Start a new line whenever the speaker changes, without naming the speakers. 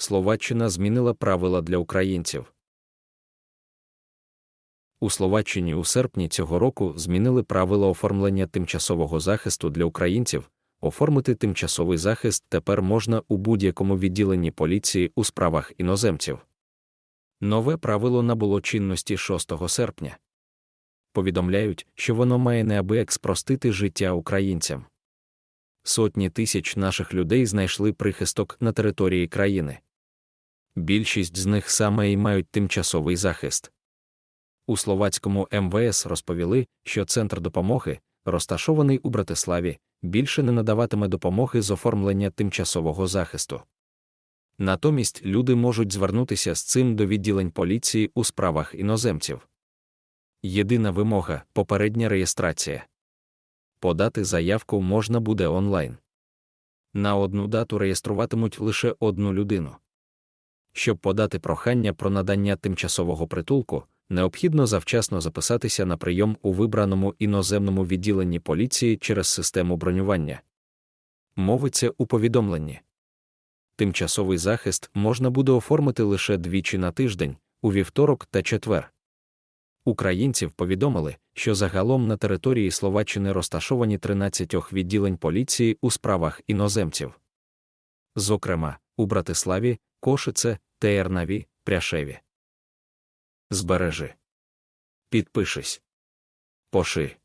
Словаччина змінила правила для українців. У Словаччині у серпні цього року змінили правила оформлення тимчасового захисту для українців. Оформити тимчасовий захист тепер можна у будь-якому відділенні поліції у справах іноземців. Нове правило набуло чинності 6 серпня. Повідомляють, що воно має неабияк спростити життя українцям. Сотні тисяч наших людей знайшли прихисток на території країни. Більшість з них саме і мають тимчасовий захист. У словацькому МВС розповіли, що центр допомоги, розташований у Братиславі, більше не надаватиме допомоги з оформлення тимчасового захисту. Натомість люди можуть звернутися з цим до відділень поліції у справах іноземців. Єдина вимога попередня реєстрація. Подати заявку можна буде онлайн. На одну дату реєструватимуть лише одну людину. Щоб подати прохання про надання тимчасового притулку, необхідно завчасно записатися на прийом у вибраному іноземному відділенні поліції через систему бронювання. Мовиться у повідомленні. Тимчасовий захист можна буде оформити лише двічі на тиждень, у вівторок та четвер. Українців повідомили, що загалом на території Словаччини розташовані 13 відділень поліції у справах іноземців. Зокрема, у Братиславі, Кошице, Теернаві, Пряшеві. Збережи. Підпишись. Поши.